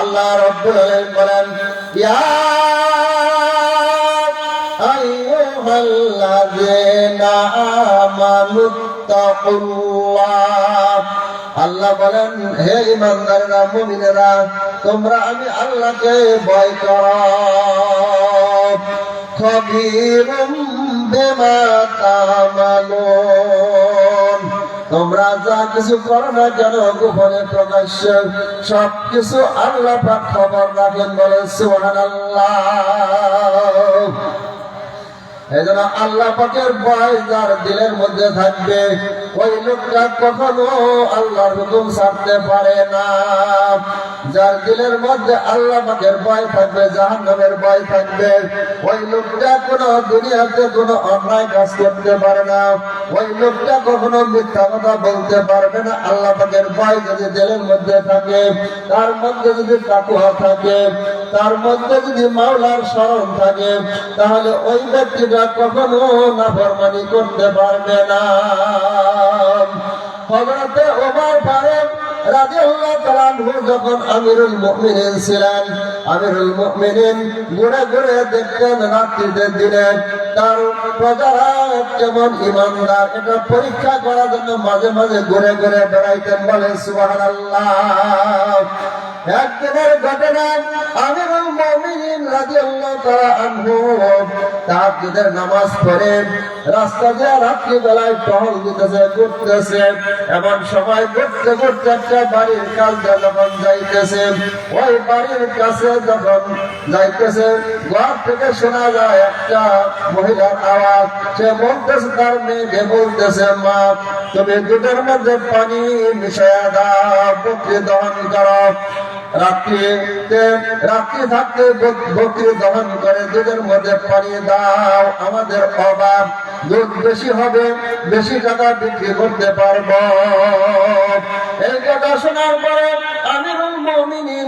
আল্লাহ রব্বুল আলামিন বলেন, ইয়া আইয়ুহাল্লাযীনা আমানুত্তাকুল্লাহ আল্লাহ বলেন, হে ইমানদারেরা মুমিনেরা, তোমরা আমি আল্লাহকে ভয় করো। খবীরুম বিমা তামালুন। তোমরা যা কিছু করো না কেন, গোপনে প্রকাশ্য সব কিছু আল্লাহ পাক খবর রাখেন বলে, সুবহানাল্লাহ। জন্য আল্লাহ পাকের ভয় যার দিলের মধ্যে থাকবে ওই লোকটা কখনো আল্লাহর হুকুম ছাড়তে পারে না। যার দিলের মধ্যে আল্লাহ পাকের ভয় থাকবে, জাহান্নামের ভয় থাকবে, ওই লোকটা কোনো দুনিয়াতে কোনো অন্যায় কাজ করতে পারে না। ওই লোকটা কখনো মিথ্যা কথা বলতে পারবে না। আল্লাহ পাকের ভয় যদি দিলের মধ্যে থাকে, তার মধ্যে যদি তাকুয়া থাকে, তার মধ্যে যদি মাওলার স্মরণ থাকে, তাহলে ওই ব্যক্তিটা কখনো নাফরমানি করতে পারবে না। হযরতে ওমর ফারুক রাদিয়াল্লাহু তাআলা যখন আমিরুল মুমিনিন ছিলেন, আমিরুল মুমিনিন ঘুরে ঘুরে দেখতেন রাত্রিতে দিনে তার প্রজারা কেমন ইমানদার। এটা পরীক্ষা করার জন্য মাঝে মাঝে ঘুরে ঘুরে বেড়াইতেন, বলে সুবহানাল্লাহ। একদিনের ঘটনা আমিরুল মুমিনিন রাদিয়াল্লাহু তাআলা আনহু তাহাজ্জুদের নামাজ পড়ে রাস্তা দিয়ে রাত্রি বেলায় টহল দিতেছে, ঘুরতেছে। এমন সবাই ঘুরতে ঘুরতে একটা বাড়ির কাছে যখন যাইতেছে, ওই বাড়ির কাছে যখন যাইতেছে, ঘর থেকে শোনা যায় একটা মহিলার আওয়াজ। সে বলতেছে, তার মেয়েকে বলতেছে, মা, তুমি দুধের মধ্যে পানি মিশাইয়া দাও বকরি দহন করো। রাত্রিতে রাত্রি থাকতে ভক্তি দহন করে, দুধের মধ্যে পানিয়ে দাও। আমাদের অভাব। দুধ বেশি হবে, বেশি টাকা বিক্রি করতে পারব। এই কথা শোনার পরে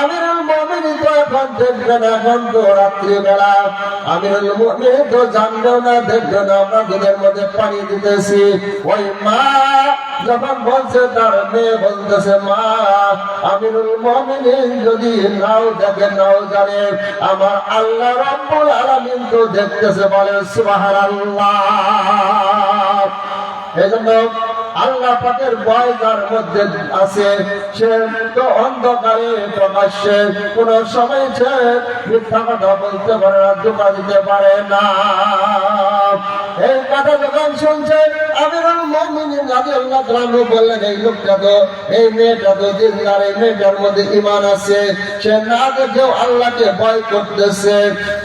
আমিরুল মুমিনিন তো এখন দেখবে না এখন রাত্রিবেলা। আমিরুল তো জানবে না দেখবে না, আমরা দুধের মধ্যে পানি দিতেছি। ওই মা যখন বলছে, তার মেয়ে বলতেছে, মা, আমিরুল মুমিনিন যদি নাও দেখে, নাও জানে, আমার আল্লাহ রাব্বুল আলামিন তো দেখতেছে বলে, সুবহানাল্লাহ। এজন্য আল্লাহ পাকের ভয় যার মধ্যে আছে। সে তো অন্ধকারে প্রকাশ্যে কোন সময় সে মিথ্যা কথা বলতে পারে না, ধোকা দিতে পারে না। এই কথা যখন শুনছে, আমিরুল মুমিনিন রাদিয়াল্লাহু আনহু বললেন, এই লোকটা তো, এই মেয়েটা তো দিনদার, এই মেয়েটার মধ্যে ঈমান আছে। সে না দেখেও আল্লাহকে ভয় করতেছে।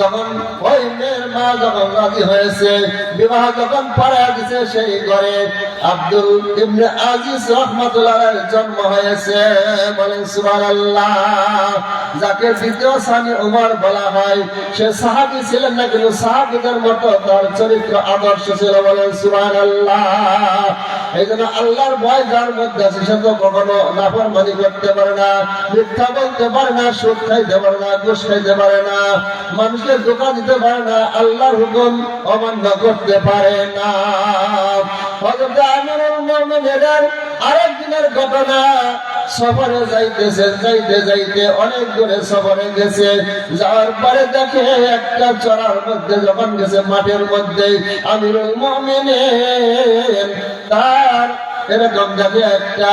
যখন ওই মা যখন রাজি হয়েছে, বিবাহ যখন পড়াইয়া দিছে সেই ঘরে আব্দুল ইবনে আজিজ রহমাতুল্লাহ জন্ম হয়েছে। বলেন, সুবহানাল্লাহ, যাকে দ্বিতীয় স্বামী উমর বলা হয়, সে সাহাবী ছিলেন না, কিন্তু সাহাবীদের মতো তার চরিত্র আদর্শ ছিল। বলেন, সুবহানাল্লাহ এই জন্য আল্লাহর ভয় যার মধ্যে আছে, সে তো কখনো নাফরমানি করতে পারে না, মিথ্যা বলতে পারে না, সুদ খাইতে পারে না, ঘুষ খাইতে পারে না মানুষকে ধোকা দিতে পারে না, আল্লাহর হুকুম অমান্য করতে পারে না। আরেক দিনের ঘটনা, সফরে যাইতেছে, যাইতে যাইতে অনেক দূরে সফরে গেছে। যাওয়ার পরে দেখে একটা চড়ার মধ্যে যখন গেছে, মাঠের মধ্যে আমিরুল মুমিনিন, তার এরকম দেখে একটা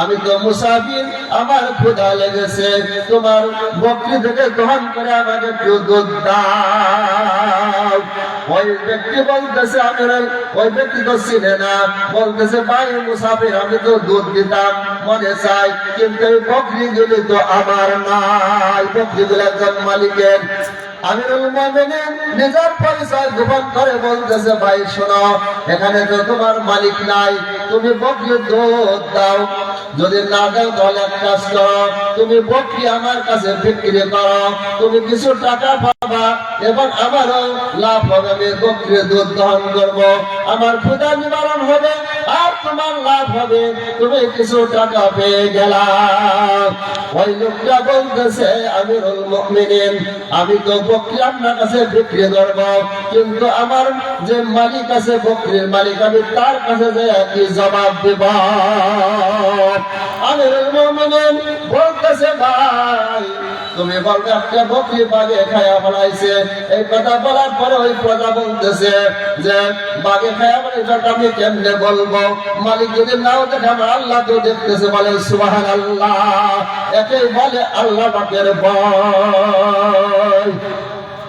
আমি তো মুসাফির, আমার ক্ষুধা লেগেছে। তোমার বকরি থেকে গ্রহণ করে আমাকে একটু দুধ দাও। ওই ব্যক্তি বলতেছে আমি ওই ব্যক্তি তো চিনে না। বলতেছে, ভাই মুসাফির, আমি তো দুধ দিতাম, মনে চাই, কিন্তু এই বকরি গুলি তো আমার নাই। বকরি গুলো একজন মালিকের। মুমিনিন নিজের পরিচয় গোপন করে বলতেছে, ভাই শোনো, এখানে তো তোমার মালিক নাই, তুমি বকরি দুধ দাও। যদি না দাও তাহলে তুমি বকরি আমার কাছে বিক্রি করো। তুমি কিছু টাকা পাবা, এবং আমারও লাভ হবে। আমি বকরি দুধ দহন করব। আমার ক্ষুদা নিবারণ হবে, আর তোমার লাভ হবে। তুমি কিছু টাকা পেয়ে গেলাম ওই লোকটা বলতেছে মুমিনিন, আমি তো বকরি আপনার কাছে বিক্রি করব। কিন্তু আমার যে মালিক আছে বকরির মালিক, আমি তার কাছে যে কি জবাব দেব। আমিরুল মুমিনিন বলতেছে ভাই। তুমি বলবে একটা বকরি বাগে খায়া ফেলাইছে এই কথা বলার পরে ওই প্রজা বলতেছে যে, বাগে খায়া ফেলাইছে আমি কেমনে বলব? মালিক যদি নাও দেখে, আমার আল্লাহ তো দেখতেছে, বলে সুবাহান আল্লাহ একে বলে, আল্লাহ পাকের ভয়।